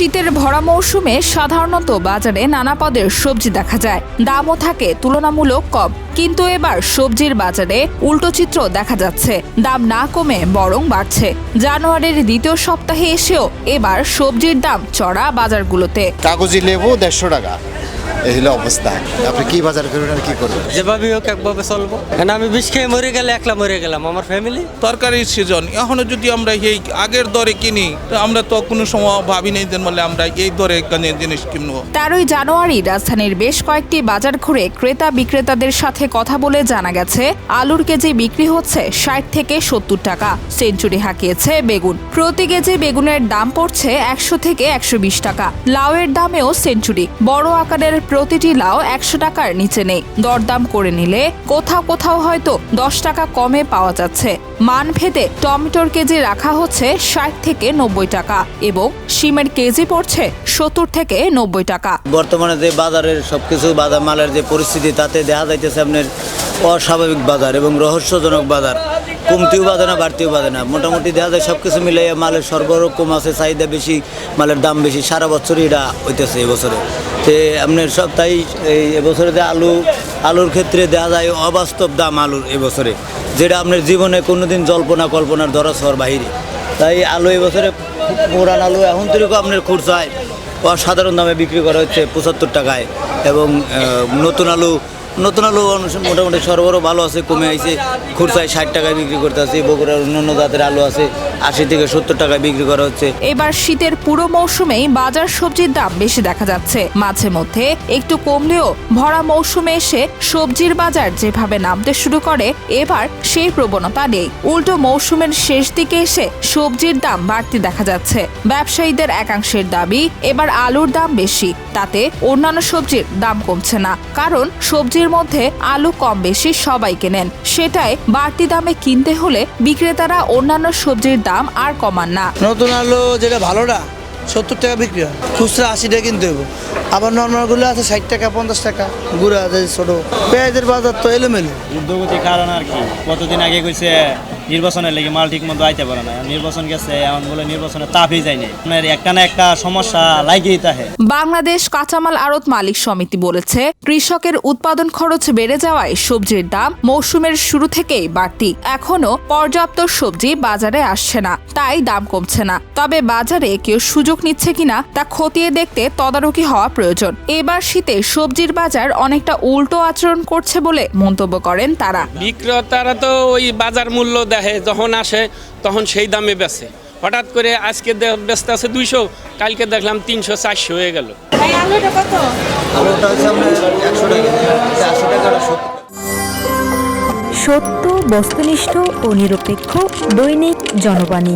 শীতের ভরা মৌসুমে সাধারণত বাজারে নানা পদের সবজি দেখা যায়। দামও থাকে, তুলনামূলক কম। কিন্তু এবার সবজির বাজারে উল্টো চিত্র দেখা যাচ্ছে। দাম না কমে বরং বাড়ছে। জানুয়ারির দ্বিতীয় সপ্তাহে এসেও এবার সবজির দাম চড়া বাজারগুলোতে। কাগজি লেবু দেড়শো টাকা। এই হলো অবস্থা। আপনি কি বাজার করবেন আর কি করবেন? যেভাবে হোক একভাবে চলবো। কারণ আমি বিষ খেয়ে মরে গেলে একলা মরে গেলাম আমার ফ্যামিলি তরকারির সিজন এখনও যদি আমরা এই আগের দরে কিনি তো আমরা তো কোনো সময় ভাবি নেই যে বলে আমরা এই দরে জিনিস কিনবো। তেরোই জানুয়ারি রাজধানীর বেশ কয়েকটি বাজার ঘুরে ক্রেতা বিক্রেতাদের সাথে কথা বলে জানা গেছে আলুর কেজি বিক্রি হচ্ছে ষাট থেকে সত্তর টাকা সেঞ্চুরি হাঁকিয়েছে বেগুন। প্রতি কেজি বেগুনের দাম পড়ছে একশো থেকে একশো বিশ টাকা লাউয়ের দামেও সেঞ্চুরি বড় আকারের প্রতিটি লাউ একশো টাকার নিচে নেই। দরদাম করে নিলে কোথাও কোথাও হয়তো দশ টাকা কমে পাওয়া যাচ্ছে। মান ভেদে টমেটোর কেজি রাখা হচ্ছে ষাট থেকে নব্বই টাকা এবং শিমের কেজি পড়ছে সত্তর থেকে নব্বই টাকা। বর্তমানে যে বাজারের সব কিছু বাজার মালের যে পরিস্থিতি, তাতে দেখা যাইতেছে আপনার অস্বাভাবিক বাজার এবং রহস্যজনক বাজার। কমতিও বাজে না বাড়তিও বাজে না মোটামুটি দেখা যায় সব কিছু মিলাইয়া মালের সরবরাহ কম আছে, চাহিদা বেশি, মালের দাম বেশি। সারা বছরই এটা হইতেছে এবছরে তে আপনার সব তাই এই এবছরে আলু, আলুর ক্ষেত্রে দেখা যায় অবাস্তব দাম আলুর এবছরে যেটা আপনার জীবনে কোনোদিন জল্পনা কল্পনার ধরা শহর বাহিরে। তাই আলু এবছরে পুরান আলু এখন থেকে আপনার খুরসায় অসাধারণ দামে বিক্রি করা হচ্ছে পঁচাত্তর টাকায় এবং নতুন আলু নতুন আলু মোটামুটি সরবরাহ ভালো আছে, কমে আইছে। খুরসায় ষাট টাকায় বিক্রি করতে আছে বগুড়ার অন্যান্য জাতের আলু আছে, আশি থেকে সত্তর টাকায় বিক্রি করা হচ্ছে। এবার শীতের পুরো মৌসুমেই বাজার সবজির দাম বেশি দেখা যাচ্ছে। মাঝে মধ্যে একটু কমলেও ভরা মৌসুমে এসে সবজির বাজার যেভাবে নামতে শুরু করে, এবার সেই প্রবণতা নেই। উল্টো মৌসুমের শেষ দিকে এসে সবজির দাম বাড়তি দেখা যাচ্ছে। ব্যবসায়ীদের একাংশের দাবি, এবার আলুর দাম বেশি। তাতে অন্যান্য সবজির দাম কমছে না। কারণ সবজির মধ্যে আলু কম বেশি সবাই কেনেন। সেটাই বাড়তি দামে কিনতে হলে বিক্রেতারা অন্যান্য সবজির দাম আর কমান না। নতুন আলু যেটা ভালো না সত্তর টাকা বিক্রি হয়। খুচরা আশি টাকা কিনতে হবে আবার নর্মালগুলো আছে ষাট টাকা পঞ্চাশ টাকা। গুঁড়া আছে ছোটো। পেঁয়াজের বাজার তো এলোমেলো। কারণ আর কি। কতদিন আগে কইছে নির্বাচনের লেগে মাল ঠিক মতো আইতে পারে না। নির্বাচন গেছে এমন বলে নির্বাচনে তাপই যায়নি আপনার একটা না একটা সমস্যা লাগেই তাহে বাংলাদেশ কাঁচামাল আড়ত মালিক সমিতি বলেছে কৃষকের উৎপাদন খরচ বেড়ে যাওয়ায় সবজির দাম মৌসুমের শুরু থেকেই বাড়তি। এখনও পর্যাপ্ত সবজি বাজারে আসছে না তাই দাম কমছে না। তবে বাজারে কেউ সুযোগ নিচ্ছে কিনা তা খতিয়ে দেখতে তদারকি হওয়া প্রয়োজন। এবার শীতে সবজির বাজার অনেকটা উল্টো আচরণ করছে বলে মন্তব্য করেন তারা। বিক্রেতারা তো ওই বাজার মূল্য দেখে যখন আসে তখন সেই দামে বেচে। হঠাৎ করে আজকে ব্যস্ত বেচতে আছে দুইশো কালকে দেখলাম তিনশো চারশো হয়ে গেল। সত্য বস্তুনিষ্ঠ ও নিরপেক্ষ দৈনিক জনবাণী।